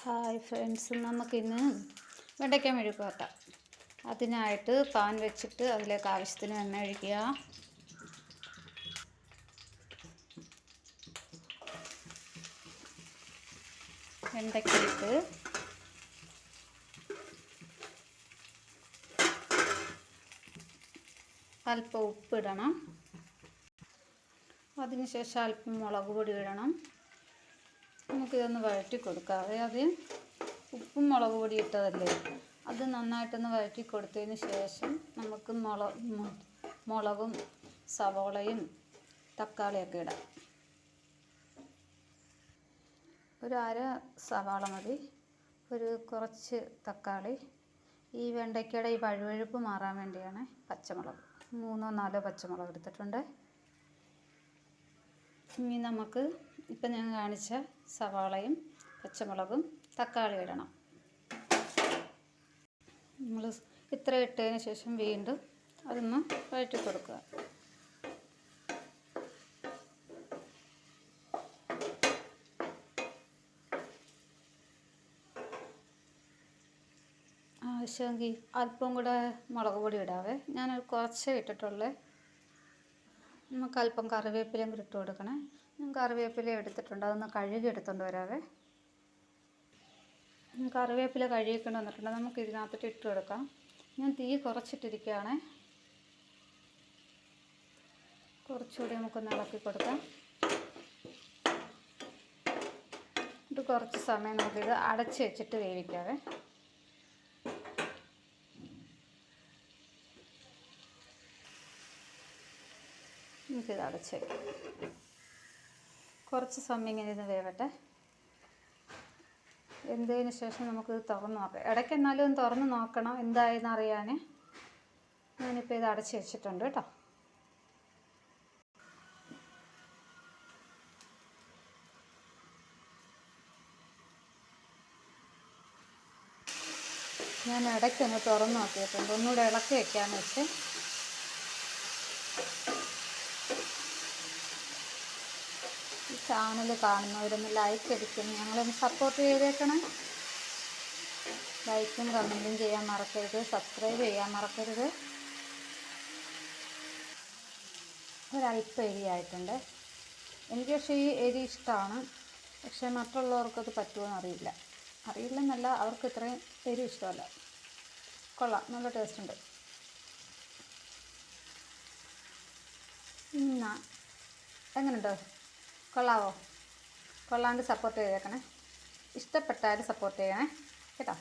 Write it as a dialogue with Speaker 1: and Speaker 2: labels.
Speaker 1: Hi friends നമുക്കിന്ന് വെണ്ടയ്ക്ക മെഴുക്ക് വെക്കാം അതിനായിട്ട് പാൻ വെച്ചിട്ട് അതിലേക്ക് ആവശ്യത്തിന് എണ്ണ ഒഴിക്കുക. വെണ്ടയ്ക്ക ഇട്ട് അല്പം ഉപ്പിടണം അതിനുശേഷം അല്പം മുളക് പൊടി ഇടണം. നമുക്കിതൊന്ന് വഴറ്റി കൊടുക്കാം ആദ്യം ഉപ്പും മുളക് പൊടി ഇട്ടതല്ലേ അത് നന്നായിട്ടൊന്ന് വഴറ്റി കൊടുത്തതിന് ശേഷം നമുക്ക് മുള മുളകും സവോളയും തക്കാളിയൊക്കെ ഇടാം. ഒരു അര സവാള മതി. ഒരു കുറച്ച് തക്കാളി. ഈ വെണ്ടയ്ക്കയുടെ ഈ വഴുവഴുപ്പ് മാറാൻ വേണ്ടിയാണ് പച്ചമുളക്. മൂന്നോ നാലോ പച്ചമുളക് എടുത്തിട്ടുണ്ട്. ഇനി നമുക്ക് ഇപ്പം ഞാൻ കാണിച്ച സവാളയും പച്ചമുളകും തക്കാളി ഇടണം. നമ്മൾ ഇത്ര ഇട്ടതിന് ശേഷം വീണ്ടും അതൊന്ന് വഴറ്റി കൊടുക്കുക. ആവശ്യമെങ്കിൽ അല്പം കൂടെ മുളക് പൊടി ഇടാവേ. ഞാനൊരു കുറച്ചേ ഇട്ടിട്ടുള്ളേ. നമുക്ക് അല്പം കറിവേപ്പിലയും കൂടി ഇട്ട് കൊടുക്കണേ. ഞാൻ കറിവേപ്പില എടുത്തിട്ടുണ്ട്. അതൊന്ന് കഴുകി എടുത്തുകൊണ്ട് വരാവേ. കറിവേപ്പില കഴുകിക്കൊണ്ട് വന്നിട്ടുണ്ട്. നമുക്ക് ഇതിനകത്തോട്ട് ഇട്ട് കൊടുക്കാം. ഞാൻ തീ കുറച്ചിട്ടിരിക്കുകയാണ്. കുറച്ചുകൂടി നമുക്കൊന്ന് ഇളക്കി കൊടുക്കാം. ഇത് കുറച്ച് സമയം നമുക്കിത് അടച്ച് വെച്ചിട്ട് വേവിക്കാവേ. നമുക്കിത് അടച്ച് വയ്ക്കാം കുറച്ച് സമയം ഇങ്ങനെ ഇത് വേവട്ടെ. എന്തതിന് ശേഷം നമുക്കിത് തുറന്ന് നോക്കാം. ഇടയ്ക്ക് എന്നാലും ഒന്ന് തുറന്ന് നോക്കണം എന്തായെന്ന് അറിയാൻ ഞാനിപ്പോൾ ഇത് അടച്ച് വെച്ചിട്ടുണ്ട് കേട്ടോ. ഞാൻ ഇടയ്ക്കൊന്ന് തുറന്ന് നോക്കിയിട്ടുണ്ട്. ഒന്നുകൂടെ ഇളക്കി വെക്കാമെന്ന് വെച്ച്. ചാനൽ കാണുന്നവരൊന്ന് ലൈക്ക് അടിക്കണം. ഞങ്ങളൊന്ന് സപ്പോർട്ട് ചെയ്തേക്കണം. ലൈക്കും കമന്റും ചെയ്യാൻ മറക്കരുത്. സബ്സ്ക്രൈബ് ചെയ്യാൻ മറക്കരുത്. ഒരല്പം എരിയായിട്ടുണ്ട് എനിക്ക് പക്ഷേ ഈ എരി ഇഷ്ടമാണ് പക്ഷേ മറ്റുള്ളവർക്കത് പറ്റുമോ അറിയില്ല അറിയില്ലെന്നല്ല അവർക്ക് ഇത്രയും എരി ഇഷ്ടമല്ല. കൊള്ളാം. നല്ല ടേസ്റ്റ് ഉണ്ട്. എങ്ങനെയുണ്ട് കൊള്ളാവോ? കൊള്ളാണ്ട് സപ്പോർട്ട് ചെയ്തേക്കണേ. ഇഷ്ടപ്പെട്ടാൽ സപ്പോർട്ട് ചെയ്യണേ. കേട്ടോ?